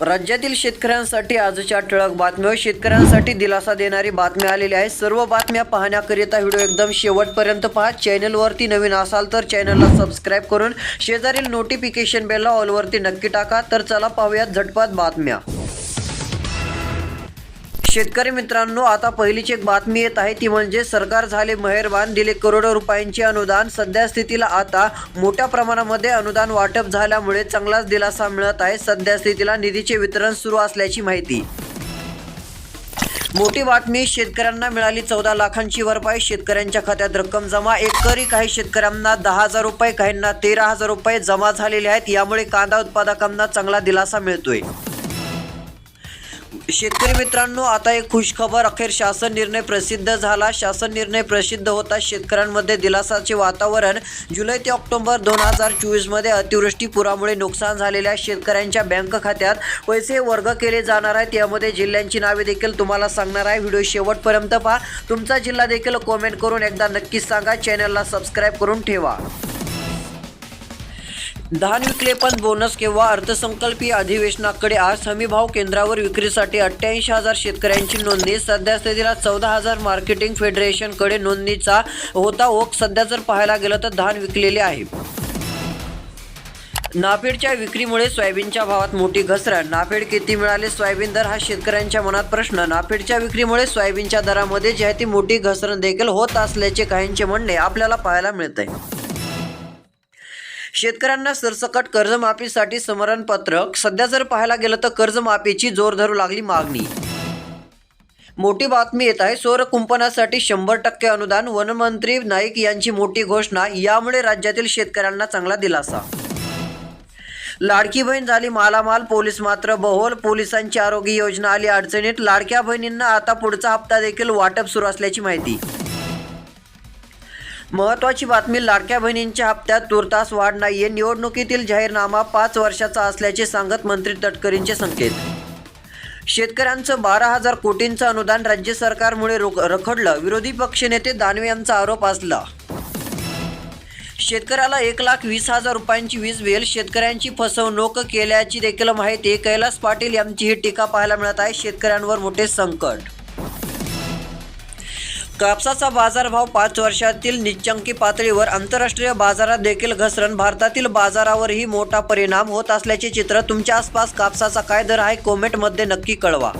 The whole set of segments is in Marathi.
राज्यातील शेतकऱ्यांसाठी आजच्या ठळक बातम्या. शेतकऱ्यांसाठी दिलासा देणारी बातम्या आलेली आहे. सर्व बातम्या पाहण्याकरिता व्हिडिओ एकदम शेवटपर्यंत पहा. चॅनलवरती नवीन असाल तर चॅनलला सबस्क्राईब करून शेजारील नोटिफिकेशन बेलला ऑलवरती नक्की टाका. तर चला पाहूयात झटपट बातम्या. शेतकरी मित्रांनो आता पहिलीची एक बातमी येत आहे. ती म्हणजे सरकार झाले मेहरबान दिले करोडो रुपयांचे अनुदान. सध्या स्थितीला आता मोठ्या प्रमाणामध्ये अनुदान वाटप झाल्यामुळे चांगलाच दिलासा मिळत आहे. सध्या स्थितीला निधीचे वितरण सुरू असल्याची माहिती. मोठी बातमी शेतकऱ्यांना मिळाली चौदा लाखांची भरपाई. शेतकऱ्यांच्या खात्यात रक्कम जमा. एकरी काही शेतकऱ्यांना दहा हजार रुपये काहींना तेरा हजार रुपये जमा झालेले आहेत. यामुळे कांदा उत्पादकांना चांगला दिलासा मिळतोय. शेतकरी मित्रांनो आता एक खुशखबर. अखेर शासन निर्णय प्रसिद्ध झाला. शासन निर्णय प्रसिद्ध होता. शेतकऱ्यांमध्ये दिलासाचे वातावरण जुलै ते ऑक्टोबर दोन हजार चोवीसमध्ये अतिवृष्टी पुरामुळे नुकसान झालेल्या शेतकऱ्यांच्या बँक खात्यात पैसे वर्ग केले जाणार आहेत. यामध्ये जिल्ह्यांची नावे देखील तुम्हाला सांगणार आहे. व्हिडिओ शेवटपर्यंत पहा. तुमचा जिल्हा देखील कॉमेंट करून एकदा नक्कीच सांगा. चॅनलला सबस्क्राईब करून ठेवा. धान विकले पण बोनस किंवा अर्थसंकल्पीय अधिवेशनाकडे आज हमीभाव केंद्रावर विक्रीसाठी अठ्ठ्याऐंशी हजार शेतकऱ्यांची नोंदणी. सध्या स्थितीला चौदा हजार मार्केटिंग फेडरेशनकडे नोंदणीचा होता ओघ. सध्या जर पाहायला गेलं तर धान विकलेले आहे. नाफेडच्या विक्रीमुळे सोयाबीनच्या भावात मोठी घसरण. नाफेड किती मिळाले? सोयाबीन दर हा शेतकऱ्यांच्या मनात प्रश्न. नाफेडच्या विक्रीमुळे सोयाबीनच्या दरामध्ये जी आहे ती मोठी घसरण देखील होत असल्याचे काहींचे म्हणणे आपल्याला पाहायला मिळत आहे शेतकऱ्यांना सरसकट कर्जमाफीसाठी समरणपत्रक. सध्या जर पाहायला गेलं तर कर्जमाफीची जोर धरू लागली मागणी. मोठी बातमी येत आहे सौर कुंपणासाठी शंभर टक्के अनुदान वनमंत्री नाईक यांची मोठी घोषणा यामुळे राज्यातील शेतकऱ्यांना चांगला दिलासा. लाडकी बहीण झाली मालामाल पोलीस मात्र बहोल पोलिसांची आरोग्य योजना आली अडचणीत लाडक्या बहिणींना आता पुढचा हप्ता देखील वाटप सुरू असल्याची माहिती. महत्वाची बातमी लाडक्या बहिणींच्या हप्त्यात तुर्तास वाढ नाहीये. निवडणुकीतील जाहीरनामा पाच वर्षाचा असल्याचे सांगत मंत्री तटकरींचे संकेत. शेतकऱ्यांचं बारा हजार कोटींचं अनुदान राज्य सरकारमुळे रोख रखडलं. विरोधी पक्षनेते दानवे यांचा आरोप असला शेतकऱ्याला एक लाख वीस हजार रुपयांची वीज बिल शेतकऱ्यांची फसवणूक केल्याची देखील माहिती कैलास पाटील यांची ही टीका पाहायला मिळत आहे. शेतकऱ्यांवर मोठे संकट. कापसाचा बाजारभाव पाच वर्षातील निच्चंकी पातळीवर आंतरराष्ट्रीय बाजारात देखील घसरण. भारतातील बाजारावरही मोठा परिणाम होत असल्याचे चित्र तुमच्या आसपास कापसाचा काय दर आहे कॉमेंटमध्ये नक्की कळवा.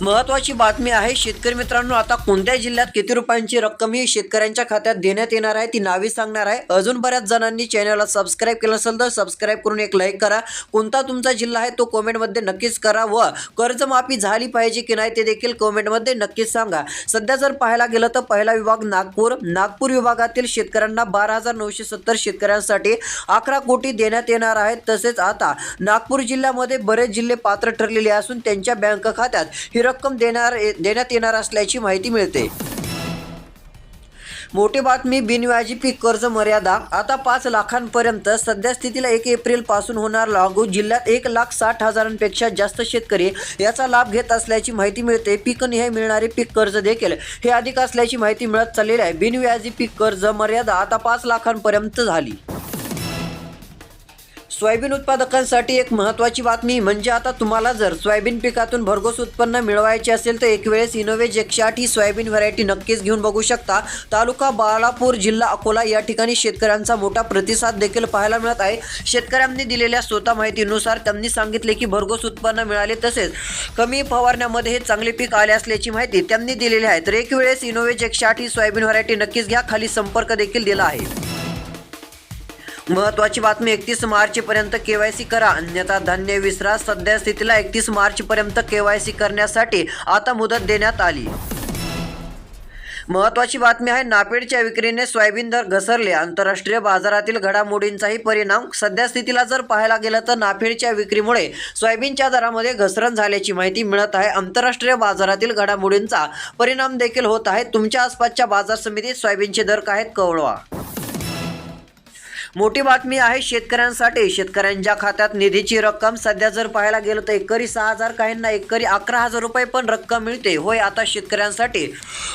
महत्वाची बातमी आहे शेतकरी मित्रांनो आता कोणत्या जिल्ह्यात किती रुपयांची रक्कम ही शेतकऱ्यांच्या खात्यात देण्यात येणार आहे ती नावी सांगणार आहे. अजून बऱ्याच जणांनी चॅनलला सबस्क्राईब केलं असेल तर सबस्क्राईब करून एक लाईक करा. कोणता तुमचा जिल्हा आहे तो कॉमेंटमध्ये नक्कीच करा व कर्जमाफी झाली पाहिजे की नाही ते देखील कॉमेंटमध्ये नक्कीच सांगा. सध्या जर पाहायला गेलं तर पहिला विभाग नागपूर. नागपूर विभागातील शेतकऱ्यांना बारा हजार नऊशे सत्तर शेतकऱ्यांसाठी अकरा कोटी देण्यात येणार आहेत. तसेच आता नागपूर जिल्ह्यामध्ये बरेच जिल्हे पात्र ठरलेले असून त्यांच्या बँक खात्यात ही रक्कम देणार देण्यात येणार असल्याची माहिती मिळते. मोठी बातमी बिनव्याजी पीक कर्ज मर्यादा. आता पाच लाखांपर्यंत सध्या स्थितीला एक एप्रिलपासून होणार लागू. जिल्ह्यात एक लाख साठ हजारांपेक्षा जास्त शेतकरी याचा लाभ घेत असल्याची माहिती मिळते. पीक निहाय मिळणारे पीक कर्ज देखील हे अधिक असल्याची माहिती मिळत चाललेली आहे. बिनव्याजी पीक कर्ज मर्यादा आता पाच लाखांपर्यंत झाली. सोयाबीन उत्पादकांसाठी एक महत्त्वाची बातमी म्हणजे आता तुम्हाला जर सोयाबीन पिकातून भरघोस उत्पन्न मिळवायचे असेल तर एक वेळेस इनोवेज एकशे आठ ही सोयाबीन व्हरायटी नक्कीच घेऊन बघू शकता. तालुका बाळापूर जिल्हा अकोला या ठिकाणी शेतकऱ्यांचा मोठा प्रतिसाद देखील पाहायला मिळत आहे. शेतकऱ्यांनी दिलेल्या स्वतः माहितीनुसार त्यांनी सांगितले की भरघोस उत्पन्न मिळाले तसेच कमी फवारण्यामध्ये हे चांगले पीक आले असल्याची माहिती त्यांनी दिलेली आहे. तर एक वेळेस इनोवेज एकशे आठ ही सोयाबीन व्हरायटी नक्कीच घ्या. खाली संपर्क देखील दिला आहे. महत्वाची बातमी एकतीस मार्च पर्यंत केवायसी करा. अन्यथा धान्य विसरा. सध्या स्थितीला एकतीस मार्च पर्यंत केवायसी करण्यासाठी आता मुदत देण्यात आली. महत्वाची बातमी आहे नापेडच्या विक्रीने सोयाबीन दर घसरले. आंतरराष्ट्रीय बाजारातील घडामोडींचाही परिणाम. सध्या स्थितीला जर पाहायला गेलं तर नाफेडच्या विक्रीमुळे सोयाबीनच्या दरामध्ये घसरण झाल्याची माहिती मिळत आहे. आंतरराष्ट्रीय बाजारातील घडामोडींचा परिणाम देखील होत आहे. तुमच्या आसपासच्या बाजार समितीत सोयाबीनचे दर काय आहेत कळवा. मोठी बातमी आहे शेतकऱ्यांसाठी. शेतकऱ्यांच्या खात्यात निधीची रक्कम सध्या जर पाहायला गेलं तर एकरी सहा हजार काहींना एकरी अकरा हजार रुपये पण रक्कम मिळते. होय आता शेतकऱ्यांसाठी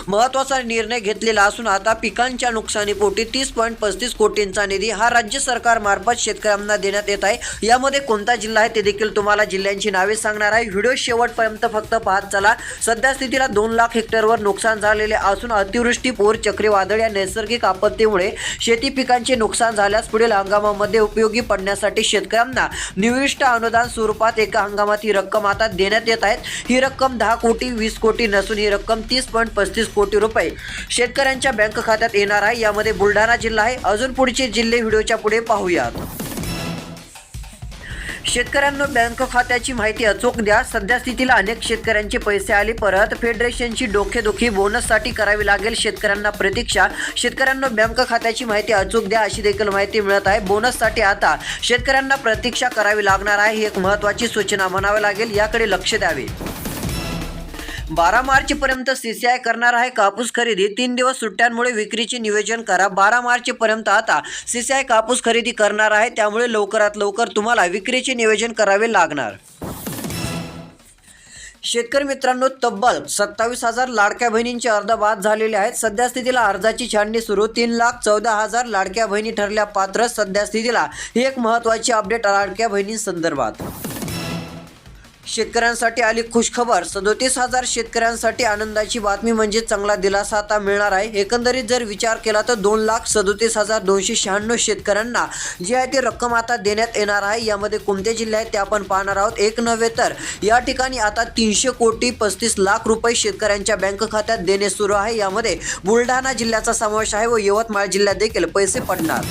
महत्त्वाचा निर्णय घेतलेला असून आता पिकांच्या नुकसानीपोटी तीस पॉईंट पस्तीस कोटींचा निधी हा राज्य सरकारमार्फत शेतकऱ्यांना देण्यात येत आहे. यामध्ये कोणता जिल्हा आहे ते देखील तुम्हाला जिल्ह्यांची नावे सांगणार आहे. व्हिडिओ शेवटपर्यंत फक्त पाहत चला. सध्या स्थितीला दोन लाख हेक्टरवर नुकसान झालेले असून अतिवृष्टी पूर चक्रीवादळ या नैसर्गिक आपत्तीमुळे शेती पिकांचे नुकसान झाल्यास पुढील हंगामामध्ये उपयोगी पडण्यासाठी शेतकऱ्यांना निविष्ट अनुदान स्वरूपात एका हंगामात ही रक्कम आता देण्यात येत आहेत ही रक्कम दहा कोटी वीस कोटी नसून ही रक्कम तीस पॉईंट पस्तीस कोटी रुपये शेतकऱ्यांच्या बँक खात्यात येणार आहे. यामध्ये बुलढाणा जिल्हा आहे. अजून पुढचे जिल्हे व्हिडिओच्या पुढे पाहूयात. शेतकऱ्यांना बँक खात्याची माहिती अचूक द्या. सध्या स्थितीला अनेक शेतकऱ्यांचे पैसे आले. परत फेडरेशनची डोकेदुखी बोनससाठी करावी लागेल. शेतकऱ्यांना प्रतीक्षा. शेतकऱ्यांना बँक खात्याची माहिती अचूक द्या अशी देखील माहिती मिळत आहे. बोनससाठी आता शेतकऱ्यांना प्रतीक्षा करावी लागणार आहे. ही एक महत्त्वाची सूचना म्हणावी लागेल. याकडे लक्ष द्यावे. बारा मार्च पर्यंत सीसीआय करणार आहे कापूस खरेदी. तीन दिवस सुट्ट्यांमुळे विक्रीचे नियोजन करा. बारा मार्च पर्यंत आता सीसीआय कापूस खरेदी करणार आहे. त्यामुळे लवकरात लवकर तुम्हाला विक्रीचे नियोजन करावे लागणार. शेतकरी मित्रांनो तब्बल सत्तावीस हजार लाडक्या बहिणींचे अर्ज बाद झालेले आहेत. सध्या स्थितीला अर्जाची छाननी सुरू. तीन लाख चौदा हजार लाडक्या बहिणी ठरल्या पात्र सध्या स्थितीला ही एक महत्त्वाची अपडेट लाडक्या बहिणींसंदर्भात. शेतकऱ्यांसाठी आली खुशखबर. सदोतीस हजार शेतकऱ्यांसाठी आनंदाची बातमी म्हणजे चांगला दिलासा आता मिळणार आहे. एकंदरीत जर विचार केला तर दोन लाख सदोतीस हजार दोनशे शहाण्णव शेतकऱ्यांना जी आहे ती रक्कम आता देण्यात येणार आहे. यामध्ये कोणते जिल्हे आहेत ते आपण पाहणार आहोत. एक नव्हे तर या ठिकाणी आता तीनशे कोटी पस्तीस लाख रुपये शेतकऱ्यांच्या बँक खात्यात देणे सुरू आहे. यामध्ये बुलढाणा जिल्ह्याचा समावेश आहे व यवतमाळ जिल्ह्यात देखील पैसे पडणार.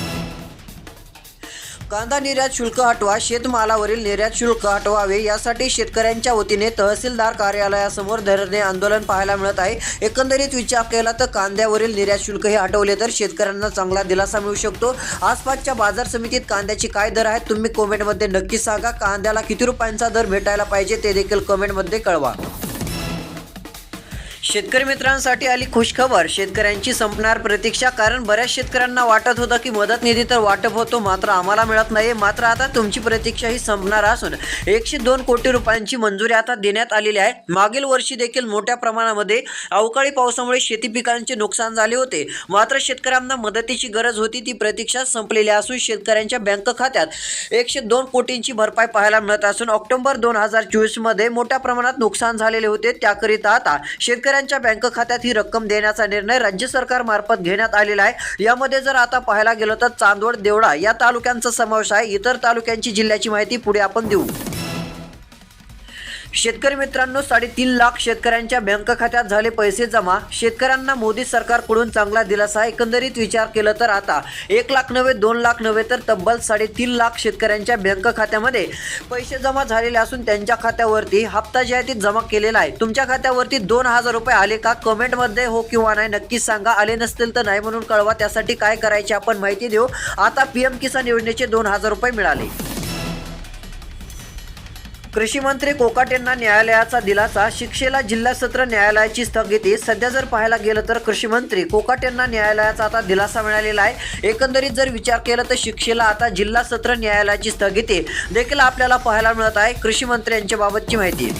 कांदा निर्यात शुल्क हटवा शेतमालावरील निर्यात शुल्क हटवावे यासाठी शेतकऱ्यांच्या वतीने तहसीलदार कार्यालयासमोर धरणे आंदोलन पाहायला मिळत आहे. एकंदरीत विचार केला तर कांद्यावरील निर्यात शुल्क हे हटवले तर शेतकऱ्यांना चांगला दिलासा मिळू शकतो. आसपासच्या बाजार समितीत कांद्याची काय दर आहेत तुम्ही कॉमेंटमध्ये नक्की सांगा. कांद्याला किती रुपयांचा दर भेटायला पाहिजे ते देखील कमेंटमध्ये कळवा. शेतकरी मित्रांसाठी आली खुशखबर. शेतकऱ्यांची संपणार प्रतीक्षा कारण बऱ्याच शेतकऱ्यांना वाटत होतं की मदत निधी तर वाटप होतो मात्र आम्हाला मिळत नाही मात्र आता तुमची प्रतीक्षा ही संपणार असून एकशे दोन कोटी रुपयांची मंजुरी आता देण्यात आलेली आहे. मागील वर्षी देखील मोठ्या प्रमाणामध्ये अवकाळी पावसामुळे शेती पिकांचे नुकसान झाले होते. मात्र शेतकऱ्यांना मदतीची गरज होती ती प्रतीक्षा संपलेली असून शेतकऱ्यांच्या बँक खात्यात एकशे दोन कोटींची भरपाई पाहायला मिळत असून ऑक्टोबर दोन हजार चोवीसमध्ये मोठ्या प्रमाणात नुकसान झालेले होते. त्याकरिता आता शेतकऱ्यांच्या बँक खात्यात ही रक्कम देण्याचा निर्णय राज्य सरकारमार्फत घेण्यात आलेला आहे. यामध्ये जर आता पाहायला गेलं तर चांदवड देवळा या तालुक्यांचा समावेश आहे. इतर तालुक्यांची जिल्ह्याची माहिती पुढे आपण देऊ. शेतकरी मित्रांनो साडेतीन लाख शेतकऱ्यांच्या बँक खात्यात झाले पैसे जमा. शेतकऱ्यांना मोदी सरकारकडून चांगला दिलासा. एकंदरीत विचार केला तर आता एक लाख नव्हे दोन लाख नव्हे तर तब्बल साडेतीन लाख शेतकऱ्यांच्या बँक खात्यामध्ये पैसे जमा झालेले असून त्यांच्या खात्यावरती हप्ता जे आहे ते जमा केलेला आहे. तुमच्या खात्यावरती दोन हजार रुपये आले का? कमेंटमध्ये हो किंवा नाही नक्कीच सांगा. आले नसतील तर नाही म्हणून कळवा. त्यासाठी काय करायचे आपण माहिती देऊ. आता पी एम किसान योजनेचे दोन हजार रुपये मिळाले. कृषी मंत्री कोकाट यांना न्यायालयाचा दिलासा शिक्षेला जिल्हा सत्र न्यायालयाची स्थगिती. सध्या जर पाहायला गेलं तर कृषी मंत्री कोकाट यांना न्यायालयाचा आता दिलासा मिळालेला आहे. एकंदरीत जर विचार केला तर शिक्षेला आता जिल्हा सत्र न्यायालयाची स्थगिती देखील आपल्याला पाहायला मिळत आहे. कृषी मंत्र्यांच्या बाबतची माहिती.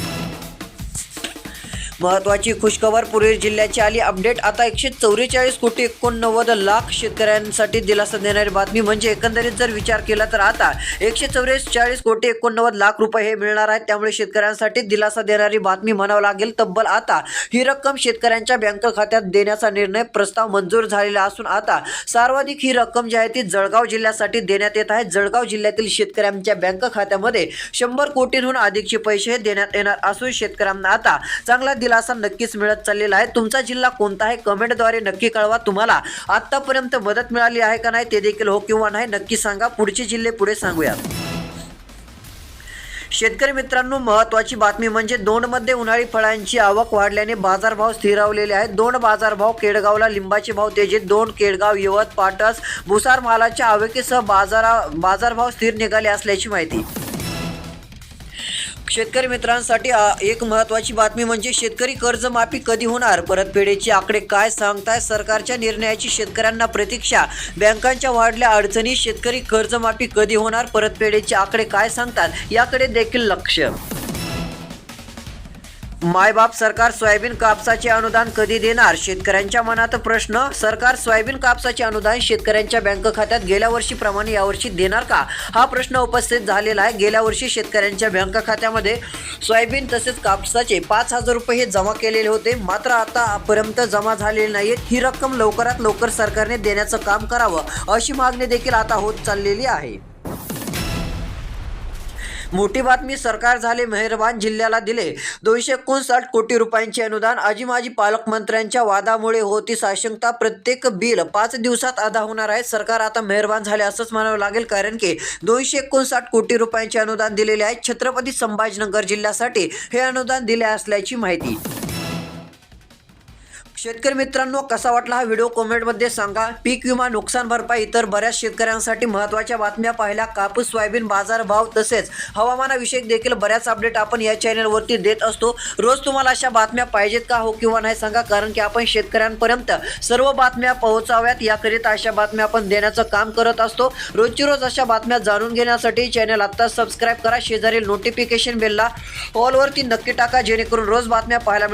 महत्वाची खुशखबर पुणे जिल्ह्याची आली अपडेट. आता एकशे चौवेचाळीस कोटी एकोणनव्वद लाख शेतकऱ्यांसाठी दिलासा देणारी बातमी म्हणजे एकंदरीत जर विचार केला तर आता एकशे चौवेचाळीस कोटी एकोणनव्वद लाख रुपये हे मिळणार आहेत. त्यामुळे शेतकऱ्यांसाठी दिलासा देणारी बातमी म्हणावं लागेल. तब्बल आता ही रक्कम शेतकऱ्यांच्या बँक खात्यात देण्याचा निर्णय प्रस्ताव मंजूर झालेला असून आता सर्वाधिक ही रक्कम जी आहे ती जळगाव जिल्ह्यासाठी देण्यात येत आहे. जळगाव जिल्ह्यातील शेतकऱ्यांच्या बँक खात्यामध्ये शंभर कोटींहून अधिकचे पैसे हे देण्यात येणार असून शेतकऱ्यांना आता चांगला दिलासा नक्कीच मिळत चाललेला आहे. तुमचा जिल्हा कोणता आहे? कमेंटद्वारे नक्की कळवा. तुम्हाला आतापर्यंत मदत मिळाली आहे का नाही ते देखील हो किंवा नाही नक्की सांगा. पुढचे जिल्हे पुढे सांगूयात. शेतकरी मित्रांनो महत्त्वाची बातमी म्हणजे दोनमध्ये उन्हाळी फळांची आवक वाढल्याने बाजारभाव स्थिरावलेले आहेत. दोन बाजारभाव केडगावला लिंबाचे भाव तेजीत. दोन केडगाव यवत पाटस भुसार मालाच्या आवकीसह बाजारा बाजारभाव स्थिर निघाले असल्याची माहिती. शेतकरी मित्रांसाठी एक महत्त्वाची बातमी म्हणजे शेतकरी कर्जमाफी कधी होणार? परतफेडीचे आकडे काय सांगताय? सरकारच्या निर्णयाची शेतकऱ्यांना प्रतीक्षा? बँकांच्या वाढल्या अडचणी शेतकरी कर्जमाफी कधी होणार? परतफेडीचे आकडे काय सांगतात? याकडे देखील लक्ष. मायबाप सरकार सोयाबीन कापसाचे अनुदान कधी देणार? शेतकऱ्यांच्या मनात प्रश्न सरकार सोयाबीन कापसाचे अनुदान शेतकऱ्यांच्या बँक खात्यात गेल्या वर्षीप्रमाणे यावर्षी देणार का? हा प्रश्न उपस्थित झालेला आहे. गेल्या वर्षी शेतकऱ्यांच्या बँक खात्यामध्ये सोयाबीन तसेच कापसाचे पाच हजार रुपये हे जमा केलेले होते. मात्र आतापर्यंत जमा झालेले नाहीत ही रक्कम लवकरात लवकर सरकारने देण्याचं काम करावं अशी मागणी देखील आता होत चाललेली आहे. मोठी बातमी सरकार झाले मेहरबान जिल्ह्याला दिले. दोनशे एकोणसाठ कोटी रुपयांचे अनुदान आजी माजी पालकमंत्र्यांच्या वादामुळे होती साशंकता. प्रत्येक बिल पाच दिवसात अदा होणार आहे. सरकार आता मेहरबान झाले असंच म्हणावं लागेल कारण की दोनशे एकोणसाठ कोटी रुपयांचे अनुदान दिलेले आहे. छत्रपती संभाजीनगर जिल्ह्यासाठी हे अनुदान दिले असल्याची माहिती. शेतकरी मित्रांनो कसा वाटला हा व्हिडिओ? कमेंटमध्ये सांगा. पीक विमा नुकसान भरपाई इतर बऱ्याच शेतकऱ्यांसाठी महत्त्वाच्या बातम्या पाहिल्या. कापूस सोयाबीन बाजार भाव तसेच हवामानाविषयक देखील बऱ्याच अपडेट आपण या चॅनलवरती देत असतो. रोज तुम्हाला अशा बातम्या पाहिजेत का हो किंवा नाही सांगा कारण की आपण शेतकऱ्यांपर्यंत सर्व बातम्या पोहोचाव्यात. याकरिता अशा बातम्या आपण देण्याचं काम करत असतो. रोजची रोज अशा बातम्या जाणून घेण्यासाठी चॅनल आत्ता सबस्क्राईब करा. शेजारील नोटिफिकेशन बेलला ऑलवरती नक्की टाका जेणेकरून रोज बातम्या पाहायला